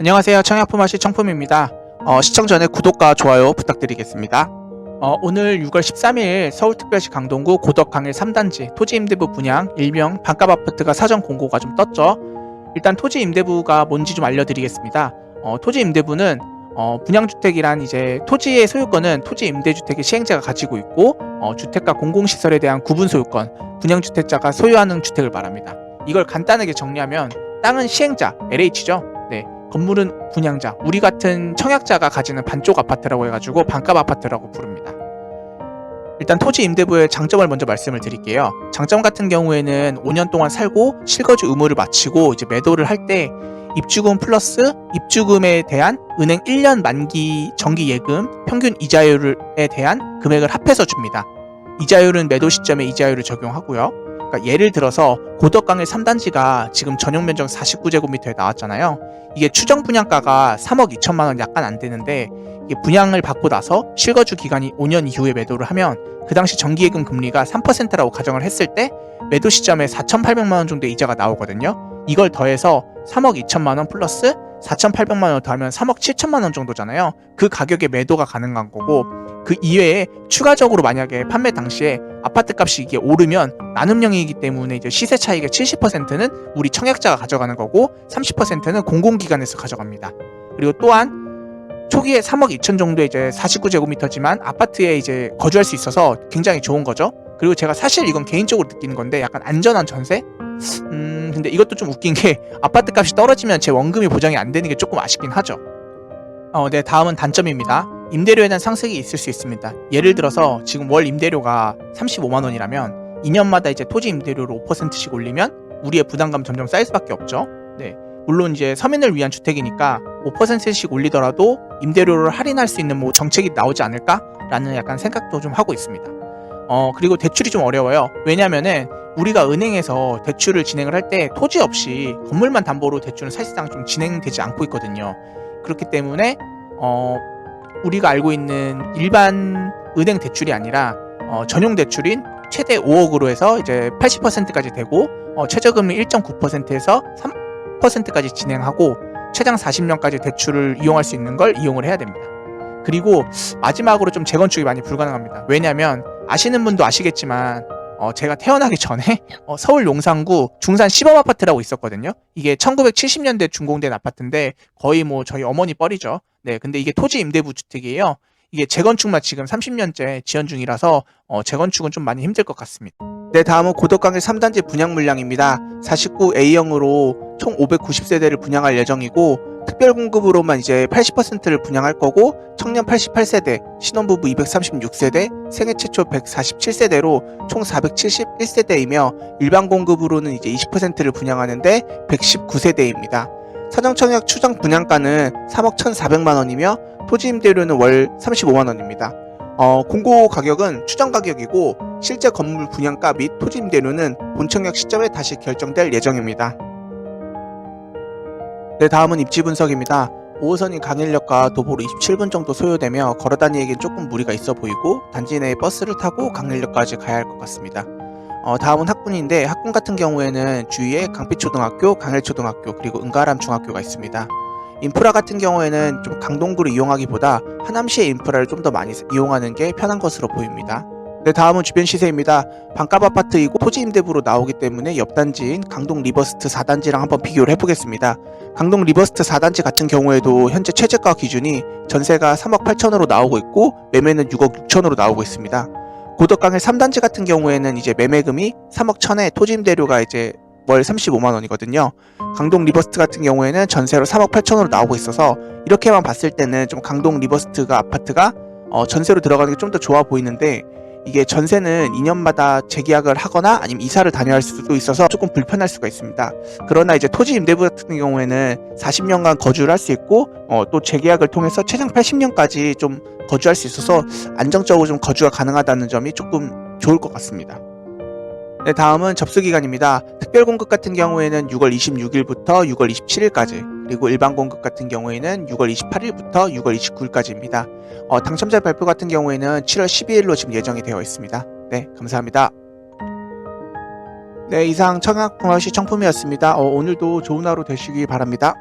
안녕하세요. 청약품화시 청품입니다. 어, 시청 전에 구독과 좋아요 부탁드리겠습니다. 어, 오늘 6월 13일 서울특별시 강동구 고덕 강일 3단지 토지 임대부 분양 일명 반값 아파트가 사전 공고가 좀 떴죠. 일단 토지 임대부가 뭔지 좀 알려드리겠습니다. 어, 토지 임대부는 어, 분양주택이란 이제 토지의 소유권은 토지 임대주택의 시행자가 가지고 있고 어, 주택과 공공시설에 대한 구분 소유권, 분양주택자가 소유하는 주택을 말합니다. 이걸 간단하게 정리하면 땅은 시행자, LH죠. 네, 건물은 분양자, 우리 같은 청약자가 가지는 반쪽 아파트라고 해가지고 반값 아파트라고 부릅니다. 일단 토지 임대부의 장점을 먼저 말씀을 드릴게요. 장점 같은 경우에는 5년 동안 살고 실거주 의무를 마치고 이제 매도를 할 때 입주금 플러스 입주금에 대한 은행 1년 만기 정기 예금 평균 이자율에 대한 금액을 합해서 줍니다. 이자율은 매도 시점에 이자율을 적용하고요. 그러니까 예를 들어서 고덕강일 3단지가 지금 전용 면적 49제곱미터에 나왔잖아요. 이게 추정 분양가가 3억 2천만 원 약간 안 되는데 이게 분양을 받고 나서 실거주 기간이 5년 이후에 매도를 하면 그 당시 정기예금 금리가 3%라고 가정을 했을 때 매도 시점에 4,800만 원 정도의 이자가 나오거든요. 이걸 더해서 3억 2천만 원 플러스 4,800만 원을 더하면 3억 7천만 원 정도잖아요. 그 가격에 매도가 가능한 거고 그 이외에 추가적으로 만약에 판매 당시에 아파트 값이 이게 오르면 나눔형이기 때문에 이제 시세 차익의 70%는 우리 청약자가 가져가는 거고 30%는 공공기관에서 가져갑니다. 그리고 또한 초기에 3억 2천 정도 이제 49제곱미터지만 아파트에 이제 거주할 수 있어서 굉장히 좋은 거죠. 그리고 제가 사실 이건 개인적으로 느끼는 건데 약간 안전한 전세? 음, 근데 이것도 좀 웃긴 게 아파트 값이 떨어지면 제 원금이 보장이 안 되는 게 조금 아쉽긴 하죠. 어, 네, 다음은 단점입니다. 임대료에 대한 상승이 있을 수 있습니다. 예를 들어서 지금 월 임대료가 35만 원이라면 2년마다 이제 토지 임대료를 5%씩 올리면 우리의 부담감 점점 쌓일 수밖에 없죠. 네. 물론 이제 서민을 위한 주택이니까 5%씩 올리더라도 임대료를 할인할 수 있는 뭐 정책이 나오지 않을까라는 약간 생각도 좀 하고 있습니다. 어, 그리고 대출이 좀 어려워요. 왜냐면은 우리가 은행에서 대출을 진행을 할 때 토지 없이 건물만 담보로 대출은 사실상 좀 진행되지 않고 있거든요. 그렇기 때문에 어, 우리가 알고 있는 일반 은행 대출이 아니라 어, 전용 대출인 최대 5억으로 해서 이제 80%까지 되고 어, 최저금리 1.9%에서 3%까지 진행하고 최장 40년까지 대출을 이용할 수 있는 걸 이용을 해야 됩니다. 그리고 마지막으로 좀 재건축이 많이 불가능합니다. 왜냐하면 아시는 분도 아시겠지만 어, 제가 태어나기 전에 어, 서울 용산구 중산 시범 아파트라고 있었거든요. 이게 1970년대 준공된 아파트인데 거의 뭐 저희 어머니 뻘이죠. 네, 근데 이게 토지 임대부 주택이에요. 이게 재건축만 지금 30년째 지연 중이라서 어, 재건축은 좀 많이 힘들 것 같습니다. 네, 다음은 고덕강일 3단지 분양 물량입니다. 49A형으로 총 590세대를 분양할 예정이고 특별 공급으로만 이제 80%를 분양할 거고 청년 88세대, 신혼부부 236세대, 생애 최초 147세대로 총 471세대이며 일반 공급으로는 이제 20%를 분양하는데 119세대입니다. 사정청약 추정 분양가는 3억 1,400만 원이며 토지 임대료는 월 35만 원입니다. 어, 공고 가격은 추정 가격이고 실제 건물 분양가 및 토지 임대료는 본청약 시점에 다시 결정될 예정입니다. 네, 다음은 입지 분석입니다. 5호선이 강일역과 도보로 27분 정도 소요되며 걸어다니기엔 조금 무리가 있어 보이고 단지 내에 버스를 타고 강일역까지 가야 할 것 같습니다. 어, 다음은 학군인데 학군 같은 경우에는 주위에 강빛초등학교, 강일초등학교 그리고 은가람 중학교가 있습니다. 인프라 같은 경우에는 좀 강동구를 이용하기보다 하남시의 인프라를 좀 더 많이 이용하는 게 편한 것으로 보입니다. 네, 다음은 주변 시세입니다. 반값 아파트이고 토지 임대부로 나오기 때문에 옆 단지인 강동 리버스트 4단지랑 한번 비교를 해보겠습니다. 강동 리버스트 4단지 같은 경우에도 현재 최저가 기준이 전세가 3억 8천으로 나오고 있고 매매는 6억 6천으로 나오고 있습니다. 고덕강의 3단지 같은 경우에는 이제 매매금이 3억 1천에 토지 임대료가 이제 월 35만 원이거든요. 강동 리버스트 같은 경우에는 전세로 3억 8천으로 나오고 있어서 이렇게만 봤을 때는 좀 강동 리버스트가 아파트가 어, 전세로 들어가는 게 좀 더 좋아 보이는데 이게 전세는 2년마다 재계약을 하거나 아니면 이사를 다녀야 할 수도 있어서 조금 불편할 수가 있습니다. 그러나 이제 토지 임대부 같은 경우에는 40년간 거주를 할 수 있고 어, 또 재계약을 통해서 최장 80년까지 좀 거주할 수 있어서 안정적으로 좀 거주가 가능하다는 점이 조금 좋을 것 같습니다. 네, 다음은 접수 기간입니다. 특별 공급 같은 경우에는 6월 26일부터 6월 27일까지, 그리고 일반 공급 같은 경우에는 6월 28일부터 6월 29일까지입니다. 어, 당첨자 발표 같은 경우에는 7월 12일로 지금 예정이 되어 있습니다. 네, 감사합니다. 네, 이상 청약공학시 청품이었습니다. 어, 오늘도 좋은 하루 되시기 바랍니다.